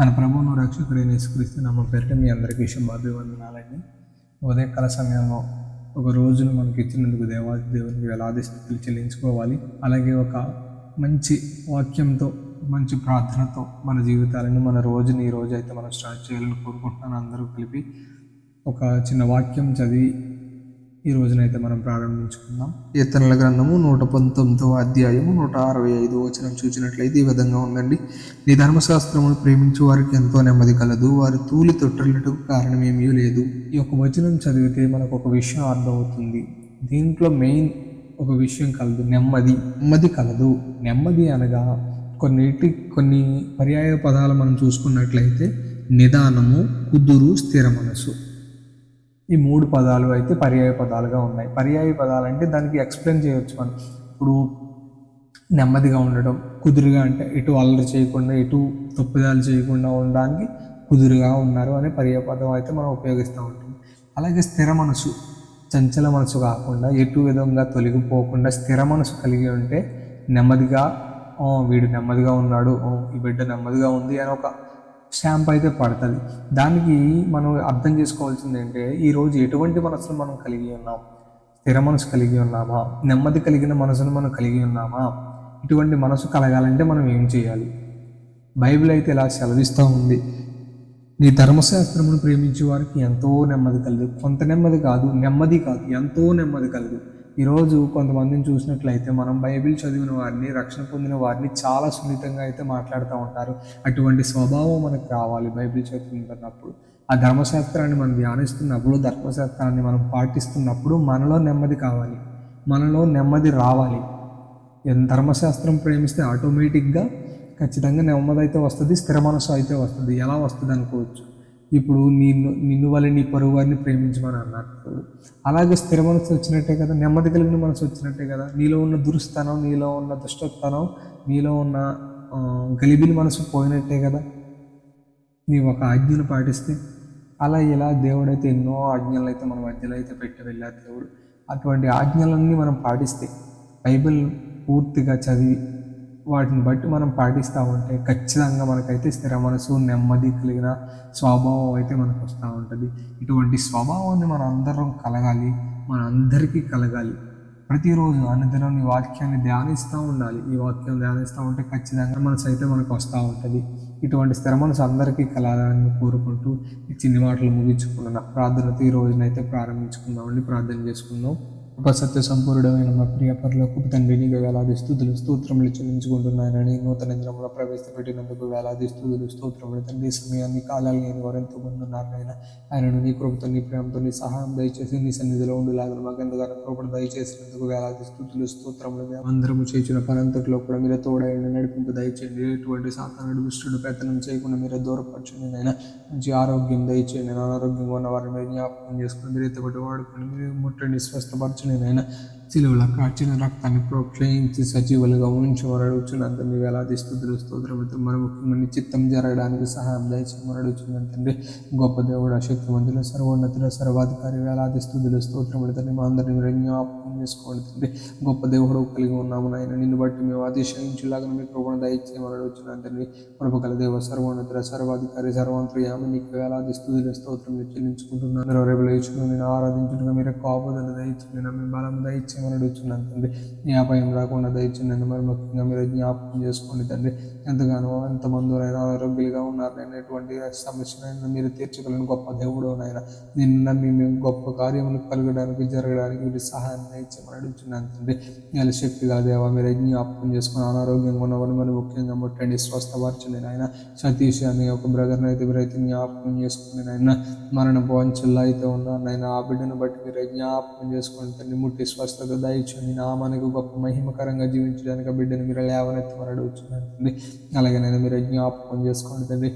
మన ప్రభువును రక్షకుడైన యేసుక్రీస్తు నామ పేరిట మీ అందరికీ శుభాభివందనాలండి. ఉదయకాల సమయంలో ఒక రోజును మనకి ఇచ్చినందుకు దేవాది దేవునికి వేలాది స్థితులు చెల్లించుకోవాలి. అలాగే ఒక మంచి వాక్యంతో మంచి ప్రార్థనతో మన జీవితాలను మన రోజుని ఈ రోజు అయితే మనం స్టార్ట్ చేయాలని కోరుకుంటున్నాను అందరూ కలిపి. ఒక చిన్న వాక్యం చదివి ఈ రోజునైతే మనం ప్రారంభించుకుందాం. కీర్తనల గ్రంథము నూట పంతొమ్మిదవ అధ్యాయము నూట అరవై ఐదు వచనం చూసినట్లయితే ఈ విధంగా ఉందండి. నీ ధర్మశాస్త్రమును ప్రేమించు వారికి ఎంతో నెమ్మది కలదు. వారి తూలి తొట్టలుటకు కారణం ఏమీ లేదు. ఈ యొక్క వచనం చదివితే మనకు ఒక విషయం అర్థమవుతుంది. దీంట్లో మెయిన్ ఒక విషయం కలదు. నెమ్మది. నెమ్మది కలదు. నెమ్మది అనగా కొన్నిటి కొన్ని పర్యాయ పదాలు మనం చూసుకున్నట్లయితే నిదానము కుదురు స్థిర మనసు. ఈ మూడు పదాలు అయితే పర్యాయ పదాలుగా ఉన్నాయి. పర్యాయ పదాలు అంటే దానికి ఎక్స్ప్లెయిన్ చేయొచ్చు మనం. ఇప్పుడు నెమ్మదిగా ఉండడం కుదురుగా అంటే ఎటు అల్లరి చేయకుండా ఎటు తప్పుదాలు చేయకుండా ఉండడానికి కుదురుగా ఉన్నారు అనే పర్యాయ పదం అయితే మనం ఉపయోగిస్తూ ఉంటాం. అలాగే స్థిర మనసు చంచల మనసు కాకుండా ఎటు విధంగా తొలగిపోకుండా స్థిర మనసు కలిగి ఉంటే నెమ్మదిగా వీడు నెమ్మదిగా ఉన్నాడు. ఈ బిడ్డ నెమ్మదిగా ఉంది అని ఒక స్టాంప్ అయితే పడుతుంది. దానికి మనం అర్థం చేసుకోవాల్సింది ఏంటంటే ఈరోజు ఎటువంటి మనసును మనం కలిగి ఉన్నాం? స్థిర మనసు కలిగి ఉన్నామా? నెమ్మది కలిగిన మనసును మనం కలిగి ఉన్నామా? ఇటువంటి మనసు కలగాలంటే మనం ఏం చేయాలి? బైబిల్ అయితే ఇలా సెలవిస్తూ ఉంది. నీ ధర్మశాస్త్రమును ప్రేమించే వారికి ఎంతో నెమ్మది కలదు. కొంత నెమ్మది కాదు నెమ్మది కాదు ఎంతో నెమ్మది కలదు. ఈరోజు కొంతమందిని చూసినట్లయితే మనం బైబిల్ చదివిన వారిని రక్షణ పొందిన వారిని చాలా సున్నితంగా అయితే మాట్లాడుతూ ఉంటారు. అటువంటి స్వభావం మనకు రావాలి బైబిల్ చదువుతున్నప్పుడు ఆ ధర్మశాస్త్రాన్ని మనం ధ్యానిస్తున్నప్పుడు ధర్మశాస్త్రాన్ని మనం పాటిస్తున్నప్పుడు మనలో నెమ్మది కావాలి. మనలో నెమ్మది రావాలి. ధర్మశాస్త్రం ప్రేమిస్తే ఆటోమేటిక్గా ఖచ్చితంగా నెమ్మది అయితే వస్తుంది స్థిర మనసు అయితే వస్తుంది. ఎలా వస్తుంది అనుకోవచ్చు ఇప్పుడు నిన్ను నిన్ను వల్ల నీ పొరుగు వారిని ప్రేమించమని అన్నారు. అలాగే స్థిర మనసు వచ్చినట్టే కదా నెమ్మది కలిగిన మనసు వచ్చినట్టే కదా నీలో ఉన్న దురుస్థానం నీలో ఉన్న దుష్టత్వనం నీలో ఉన్న ఆ, గలిబిలి మనసు పోయినట్టే కదా. నీ ఒక ఆజ్ఞను పాటిస్తే అలా ఇలా దేవుడైతే ఎన్నో ఆజ్ఞలు అయితే మన మధ్యలో అయితే పెట్టి వెళ్ళారు దేవుడు. అటువంటి ఆజ్ఞలన్నీ మనం పాటిస్తే బైబిల్ పూర్తిగా చదివి వాటిని బట్టి మనం పాటిస్తూ ఉంటే ఖచ్చితంగా మనకైతే స్థిర మనసు నెమ్మది కలిగిన స్వభావం అయితే మనకు వస్తూ ఉంటుంది. ఇటువంటి స్వభావాన్ని మన అందరం కలగాలి మన అందరికీ కలగాలి. ప్రతిరోజు అనుదినం ఈ వాక్యాన్ని ధ్యానిస్తూ ఉండాలి. ఈ వాక్యం ధ్యానిస్తూ ఉంటే ఖచ్చితంగా మనసు అయితే మనకు వస్తూ ఉంటుంది. ఇటువంటి స్థిర మనసు అందరికీ కలగాలని కోరుకుంటూ ఈ చిన్ని మాటలు ముగించుకున్న ప్రార్థనతో ఈ రోజునైతే ప్రారంభించుకుందామండి. ప్రార్థన చేసుకుందాం. ఉపసత్య సత్య సంపూర్ణమైన మా ప్రియ పరులకు తండ్రిని వేలాది స్థుతులు స్తోత్రములు చెల్లించుకుంటున్నానని నూతన ఇంద్రంలో ప్రవేశపెట్టినందుకు వేలాది స్థుతులు స్తోత్రములు తండ్రి. సమయాన్ని కాలాలు నేను వారు ఎంతో మంది ఉన్నారు ఆయనను నీ కృపతో నీ ప్రేమతో నీ సహాయం దయచేసి నీ సన్నిధిలో ఉండేలాగా మాకు ఎంతగానో కృపను దయచేసినందుకు వేలాది స్థుతులు స్తోత్రములు అందరము చేసిన పనంతట్లో కూడా మీరు తోడైన నడిపింపు దయచేయండి. ఎటువంటి సాతానుడు దుష్టుడు ప్రయత్నం చేయకుండా మీరు దూరపరచండి నాయన. మంచి ఆరోగ్యం దయచేయండి. అనారోగ్యంగా ఉన్న వారిని మీరు జ్ఞాపకం చేసుకుని మీరు ఎత్తబడి వాడుకొని మీరు ముట్టండి స్వస్థపరచండి. నాయన సిలువల కాచిన రక్తాన్ని ప్రోక్షయించి సజీవులుగా ఉంచమని అడుగుతున్నాను తండ్రి వేలాది స్థుతులు స్తోత్రములతో మన ముఖ్యమైన చిత్తం జరగడానికి సహాయం దయచేయమని అడుగుతున్నాను తండ్రి. గొప్ప దేవుడు శక్తివంతులు సర్వోన్నతుల సర్వాధికారి వేలాది స్థుతులు స్తోత్రములు తండ్రి మా అందరినీ మీరు జ్ఞాపకం చేసుకోండి తండ్రి. గొప్ప దేవుడు కలిగి ఉన్నాము నాయన నిన్ను బట్టి మేము అతిశయించులాగా మీ కృపణ దయచేయమని అడుగుతున్నాను తండ్రి. కృపగల దేవ సర్వోన్నతుల సర్వాధికారి సర్వంత్రయామి నీకు వేలాది స్థుతులు స్తోత్రములు చెల్లించుకుంటున్నాను. రేపు లేచుకుని నేను ఆరాధించుటగా మీరు కాపుదల దయచేయండి మేము బలం దయచేయమని అడుగుతున్నాను తండ్రి నీ అపాయం రాకుండా దయచేయండి. మరి ముఖ్యంగా మీరు జ్ఞాపకం చేసుకోండి తండ్రి. ఎంతగానో ఎంతమంది అయినా ఆరోగ్యులుగా ఉన్నారు నేను ఎటువంటి మీరు తీర్చగలని గొప్ప దేవుడు నాయన నిన్న నమ్మి మేము గొప్ప కార్యములు కలగడానికి జరగడానికి మీరు సహాయం దయచేయమని అడుగుతున్నాను తండ్రి. నెల శక్తిగా దేవా మీరు జ్ఞాపకం చేసుకుని అనారోగ్యంగా ఉన్నవారు మరి ముఖ్యంగా ముట్టండి. స్వస్థపరచండి నాయన. సతీష్ అనే ఒక బ్రదర్ని అయితే మీరైతే జ్ఞాపకం చేసుకుని నాయన. మరణ భవంచుల్లో అయితే ఉన్నారు నాయన ఆ బిడ్డను బట్టి మీరు జ్ఞాపకం చేసుకుని తండ్రి. ముట్టి స్వస్థత దయచండి నామానికి గొప్ప మహిమకరంగా జీవించడానికి ఆ బిడ్డను మీరు లేవనెత్తమని అడుగుతున్నాను తండ్రి. అలాగే నేను మీరు జ్ఞాపకం చేసుకోండి తండ్రి.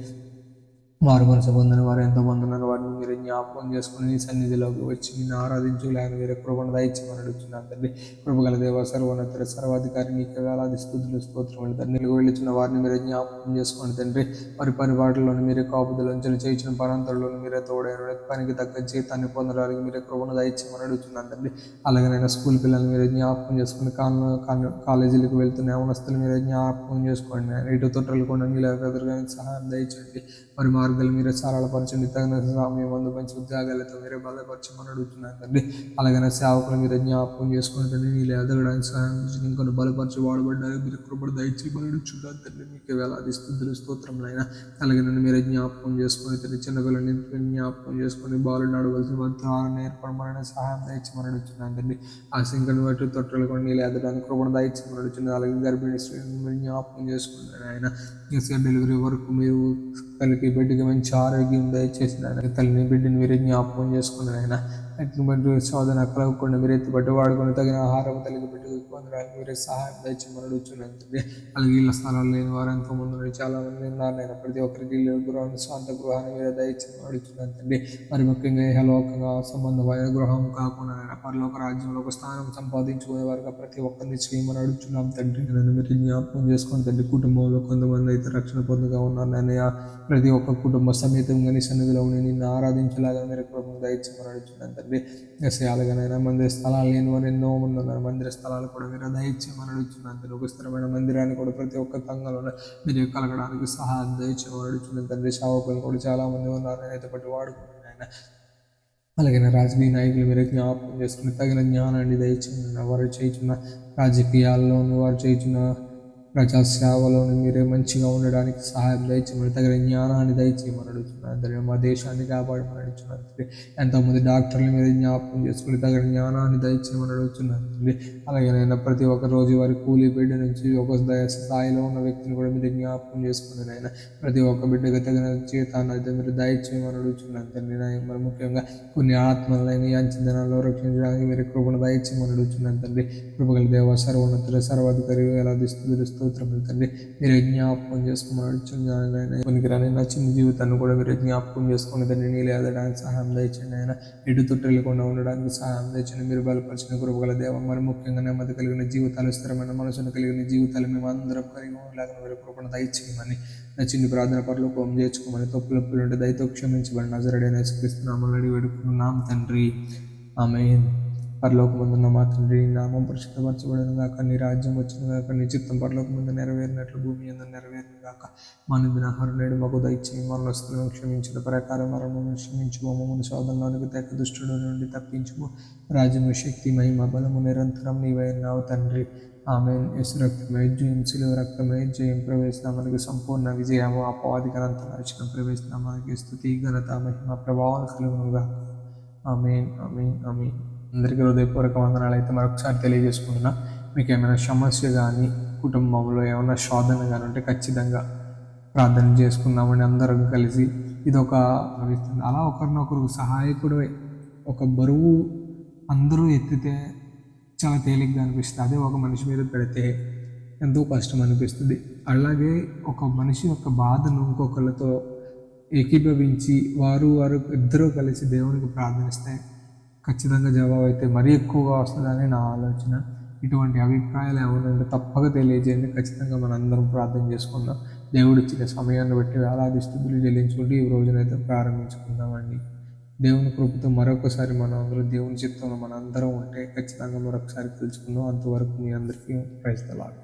వారు మనసు పొందిన వారు ఎంతో మంది ఉన్నారు వారిని మీరు జ్ఞాపకం చేసుకుని నీ సన్నిధిలోకి వచ్చి నిన్ను ఆరాధించు లేని మీరు కృపను దయచేయమని అడుగుతున్నాను తండ్రి. కృపగల దేవ సర్వోన్నత సర్వాధికారి నీకు వేలాది స్థుతులు స్తోత్రములు తండ్రి. నిలుగు వెళ్ళిన వారిని మీరు జ్ఞాపకం చేసుకోండి తండ్రి. వారి వాటిలోని మీరే కాపుదలంచలు చేయించిన పరంతరంలోని మీరే తోడైన పనికి తగ్గ జీతాన్ని పొందడానికి మీరే కృపను దయచేయమని అడుగుతున్నాను తండ్రి. అలాగే నేను స్కూల్ పిల్లల్ని మీరు జ్ఞాపకం చేసుకుని కాలేజీలకు వెళ్తున్న యవనస్తులు మీరే జ్ఞాపకం చేసుకోండి. నాయన. ఇటు తొట్టలు కూడా నీళ్ళ సహాయం దయచండి మరి మార్గాలు మీరు సరళపరచండి. తగిన సమయం మందు మంచి ఉద్యోగాలతో మీరే బలపరచమని అడుగుతున్నాను తండ్రి అలాగే సేవకులు మీరు జ్ఞాపకం చేసుకుని తండ్రి నీళ్ళు ఎదగడానికి సహాయం చేసి ఇంకొన్ని బలపరిచి వాడబడ్డారు. మీరు కృపడు దయచేయమని అడుగుతున్నాను తండ్రి. మీకు వేలాది స్థుతులు స్తోత్రములైనా. అలాగే నన్ను మీరే జ్ఞాపకం చేసుకుని తండ్రి చిన్నపిల్లని జ్ఞాపకం చేసుకుని బాలుడు నడవలసిన మంత్రాలను ఏర్పడమని సహాయం దయచేయమని అడుగుతున్నాను తండ్రి. ఆ సింకను బట్టి తొట్టలు కూడా నీళ్ళు ఎదడానికి కృపను దయచేయమని అడుగుతున్నారు అలాగే గర్భిణీ మీరు జ్ఞాపకం చేసుకున్నాను ఆయన. డెలివరీ వరకు మీరు తల్లికి బిడ్డకి మంచి ఆరోగ్యం దయచేసిన తల్లిని బిడ్డని మీరు జ్ఞాపకం చేసుకున్నాను ఆయన అట్లా బట్టి శోధన కలగకుండా మీరు ఎత్తుబడి వాడుకొని తగిన ఆహారం తల్లికి పెట్టి పొందడానికి మీరే సహాయం దయచి అడుగుతున్నాను అలాగే ఇళ్ళ స్థలాలు లేని వారు ఎంతో ముందు చాలా మంది ఉన్నారు. నేను ప్రతి ఒక్కరికి ఇల్లు గృహాన్ని స్వంత గృహాన్ని మీరే దయచి అడుగుతున్నాను మరి ముఖ్యంగా ఇహలోకంగా సంబంధమైన గృహం కాకుండా నేను పరలోక రాజ్యంలో ఒక స్థానం సంపాదించుకునే వారుగా ప్రతి ఒక్కరిని చేయమని అడుగుతున్నాం తండ్రి. నన్ను మీరు జ్ఞాపకం చేసుకుని తండ్రి కుటుంబంలో కొంతమంది అయితే రక్షణ పొందుగా ఉన్నారు. నేను ప్రతి ఒక్క కుటుంబ సమేతంగా నీ సన్నిధిలో ఉండి నిన్ను ఆరాధించలాగా మీరు కృపం దయచి అడుగుతున్నాను తండ్రి. ఎస్ఐ అలాగనైనా మందిర స్థలాలు లేని వారు ఎన్నో మంది ఉన్నారు మందిర స్థలాలు కూడా మీరు దయచేయమని అడుగుతున్నాను తండ్రి ఒక స్థిరమైన మందిరాన్ని కూడా ప్రతి ఒక్క తంగంలో మీరు కలగడానికి సహాయం దయచేయమని అడుగుతున్నాను తండ్రి సేవకులు కూడా చాలా మంది ఉన్నారు. నేనైతే పట్టి వాడుకున్నాను ఆయన అలాగే రాజకీయ నాయకులు మీరు జ్ఞాపకం చేసుకుని తగిన జ్ఞానాన్ని దయచేయండి వారు చేయించిన రాజకీయాల్లోనూ వారు చేయించిన ప్రజా సేవలోని మీరే మంచిగా ఉండడానికి సహాయం దయచేయమని తగిన జ్ఞానాన్ని దయచేయమని అడుగుతున్నాను తండ్రి. మా దేశాన్ని కాపాడమని అడుగుతున్నాను తండ్రి. ఎంతోమంది డాక్టర్లు మీరు జ్ఞాపకం చేసుకుని తగిన జ్ఞానాన్ని దయచేయమని అడుగుతున్నాను తండ్రి. అలాగే నేను ప్రతి ఒక్క రోజు వారి కూలీ బిడ్డ నుంచి ఒక దయ- స్థాయిలో ఉన్న వ్యక్తిని కూడా మీరు జ్ఞాపకం చేసుకుని నాయన ప్రతి ఒక్క బిడ్డకు తగిన జీతాన్ని అయితే మీరు దయచేయమని అడుగుతున్నాను తండ్రి నాయన మరి ముఖ్యంగా కొన్ని ఆత్మలైన ఈ అంచనాల్లో రక్షించడానికి మీరు కృపను దయచేయమని అడుగుతున్నాను తండ్రి కృపగల దేవ సర్వోన్నతుల సర్వాధికారి ఎలా దిస్తూ స్తోత్రములు తండ్రి మీరు జ్ఞాపకం చేసుకోమని అడుగుతున్నాను పనికిరాని నా చిన్న జీవితాన్ని కూడా మీరు జ్ఞాపకం చేసుకుని తండ్రి నీళ్ళు ఎదడానికి సహాయం దయచండి ఆయన ఎటు తొట్టెళ్ళకుండా ఉండడానికి సహాయం దయచండి. మీరు బలపరిచిన కృపగల దేవ మరి ముఖ్యంగా నెమ్మది కలిగిన జీవితాలు స్థిరమైన మనసును కలిగిన జీవితాలు మేము అందరం కలిగి ఉండలేక మీరు కృపణ దయచేయమని నా చిన్ని ప్రార్థన పనులు కోం చేర్చుకోమని తప్పులు ఒప్పులు ఉంటే దయతో క్షమించబడి నజరడైన యేసుక్రీస్తునామములో అడిగి వేడుకున్నాం తండ్రి. ఆమె పరలోకమందున్న మా తండ్రి నీ నామం పరిశుద్ధపరచబడిన గాక నీ రాజ్యం వచ్చిన గాక నీ చిత్తం పరలోకమందు నెరవేరినట్లు భూమి అందు నెరవేరిన గాక మా నిందిన నేడు మాకు దయచేయి మరణస్తులను క్షమించిన ప్రకారం మరణము క్షమించు మమ్మల్ని శోధంలోనికి తెగ దుష్టుడు నుండి తప్పించుము. రాజ్యము శక్తి మహిమ బలము నిరంతరం నీవైనావు తండ్రి. ఆమె యశు రక్తమే జయం శిలువ రక్తమే జయం. ప్రవేశనామానికి సంపూర్ణ విజయము అపవాది ఘనత రక్షణ ప్రవేశనామానికి స్థుతి ఘనత మహిమ ప్రభావం కలుగునుగా ఆమెన్ ఆమెన్ ఆమెన్. అందరికీ హృదయపూర్వక వందనాలు. అయితే మరొకసారి తెలియజేసుకుంటున్నా మీకు ఏమైనా సమస్య కానీ కుటుంబంలో ఏమైనా శోధన కానీ ఉంటే ఖచ్చితంగా ప్రార్థన చేసుకుందామని అందరం కలిసి. ఇది ఒక భావిస్తుంది అలా ఒకరినొకరు సహాయకుడు ఒక బరువు అందరూ ఎత్తితే చాలా తేలిగ్గా అనిపిస్తుంది. అదే ఒక మనిషి మీద పెడితే ఎంతో కష్టం అనిపిస్తుంది. అలాగే ఒక మనిషి యొక్క బాధను ఇంకొకరితో ఏకీభవించి వారు వారు ఇద్దరూ కలిసి దేవునికి ప్రార్థనిస్తే ఖచ్చితంగా జవాబు అయితే మరీ ఎక్కువగా వస్తుందని నా ఆలోచన. ఇటువంటి అభిప్రాయాలు ఏమైనా తప్పక తెలియజేయండి. ఖచ్చితంగా మనందరం ప్రార్థన చేసుకుందాం. దేవుడు ఇచ్చిన సమయాన్ని బట్టి వేలాది స్థుతులు చెల్లించుకుంటూ ఈ రోజునైతే ప్రారంభించుకుందామండి. దేవుని కృపతో మరొకసారి మనం అందరూ దేవుని చిత్తంలో మనందరం ఉంటే ఖచ్చితంగా మరొకసారి తెలుసుకుందాం. అంతవరకు మీ అందరికీ ప్రయత్నాలు